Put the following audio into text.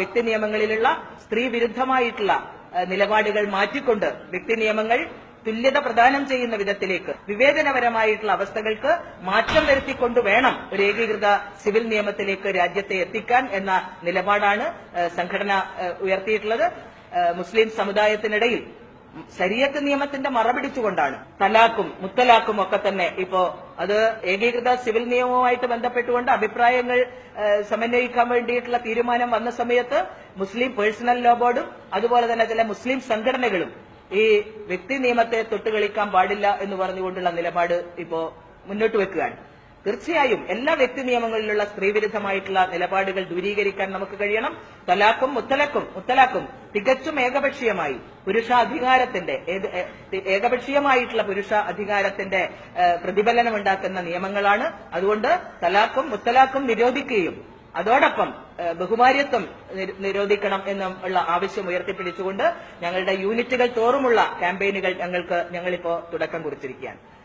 വ്യക്തി നിയമങ്ങളിലുള്ള സ്ത്രീ വിരുദ്ധമായിട്ടുള്ള നിലപാടുകൾ മാറ്റിക്കൊണ്ട് വ്യക്തി നിയമങ്ങൾ തുല്യത പ്രദാനം ചെയ്യുന്ന വിധത്തിലേക്ക് വിവേചനപരമായിട്ടുള്ള അവസ്ഥകൾക്ക് മാറ്റം വരുത്തിക്കൊണ്ട് വേണം ഒരു ഏകീകൃത സിവിൽ നിയമത്തിലേക്ക് രാജ്യത്തെ എത്തിക്കാൻ എന്ന നിലപാടാണ് സംഘടന ഉയർത്തിയിട്ടുള്ളത്. മുസ്ലിം സമുദായത്തിനിടയിൽ ശരീരത്ത് നിയമത്തിന്റെ മറപിടിച്ചുകൊണ്ടാണ്. തലാക്കും മുത്തലാക്കും ഒക്കെ തന്നെ ഇപ്പോ അത് ഏകീകൃത സിവിൽ നിയമവുമായിട്ട് ബന്ധപ്പെട്ടുകൊണ്ട് അഭിപ്രായങ്ങൾ സമന്വയിക്കാൻ വേണ്ടിയിട്ടുള്ള തീരുമാനം വന്ന സമയത്ത് മുസ്ലിം പേഴ്സണൽ ലോ ബോർഡും അതുപോലെ തന്നെ ചില മുസ്ലിം സംഘടനകളും ഈ വ്യക്തി നിയമത്തെ തൊട്ടുകളിക്കാൻ പാടില്ല എന്ന് പറഞ്ഞുകൊണ്ടുള്ള നിലപാട് ഇപ്പോ മുന്നോട്ട് വെക്കുകയാണ്. തീർച്ചയായും എല്ലാ വ്യക്തി നിയമങ്ങളിലുള്ള സ്ത്രീവിരുദ്ധമായിട്ടുള്ള നിലപാടുകൾ ദൂരീകരിക്കാൻ നമുക്ക് കഴിയണം. തലാക്കും മുത്തലക്കും മുത്തലാഖും തികച്ചും ഏകപക്ഷീയമായി. പുരുഷ അധികാരത്തിന്റെ ഏത്- ഏ- ഏകപക്ഷീയമായിട്ടുള്ള പുരുഷ അധികാരത്തിന്റെ പ്രതിഫലനം ഉണ്ടാക്കുന്ന നിയമങ്ങളാണ്. അതുകൊണ്ട് തലാക്കും മുത്തലാക്കും നിരോധിക്കുകയും അതോടൊപ്പം ബഹുമാര്യത്വം നിരോധിക്കണം നിരോധിക്കണം എന്നുള്ള ആവശ്യം ഉയർത്തിപ്പിടിച്ചുകൊണ്ട് ഞങ്ങളുടെ യൂണിറ്റുകൾ തോറുമുള്ള ക്യാമ്പയിനുകൾ ഞങ്ങൾക്ക് ഞങ്ങളിപ്പോ തുടക്കം കുറിച്ചിരിക്കുകയാണ്.